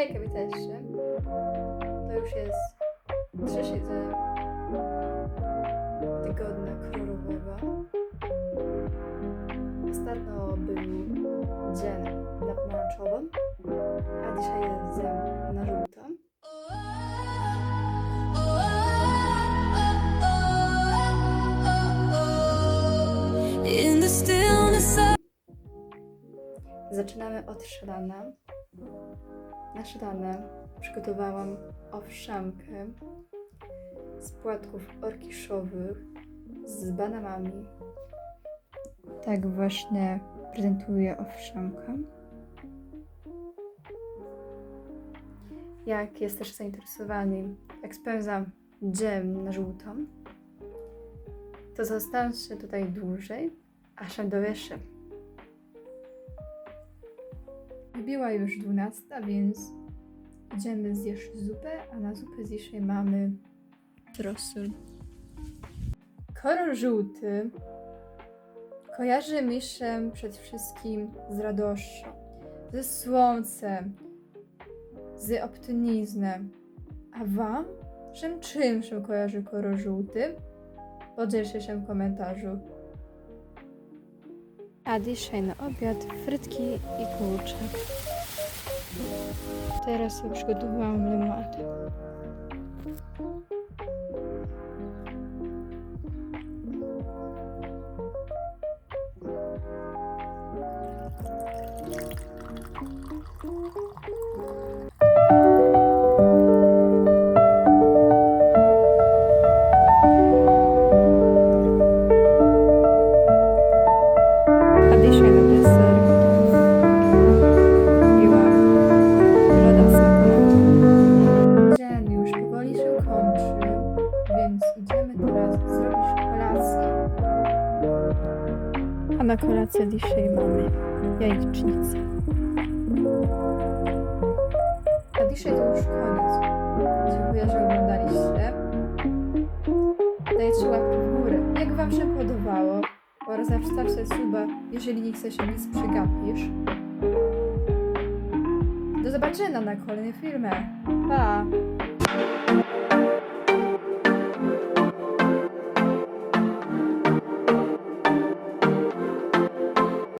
Hejka, witajcie. To już jest trzeci dzień tygodnia kolorowego. Ostatnio był dzień na pomarańczowym, a dzisiaj jest dzień na of Zaczynamy od śniadania. Na śniadanie przygotowałam owsiankę z płatków orkiszowych z bananami. Tak właśnie prezentuję owsiankę. Jak jesteście zainteresowani, jak spędzam dzień na żółto, to zostańcie tutaj dłużej, aż się Wbiła już 12, więc idziemy zjeść zupę, a na zupę dzisiaj mamy rosół. Kolor żółty kojarzy mi się przede wszystkim z radością, ze słońcem, z optymizmem. A wam? Czym czym się kojarzy kolor żółty? Podzielcie się w komentarzu. A dzisiaj na obiad frytki i kurczak. Teraz przygotowałam limonadę. A A na kolację dzisiaj mamy jajecznicę. A dzisiaj to już koniec. Dziękuję, że oglądaliście. Dajcie łapki w górę, jak Wam się podobało. Oraz wstawcie suba, jeżeli nie chce się nic przegapisz. Do zobaczenia na kolejnym filmie. Pa!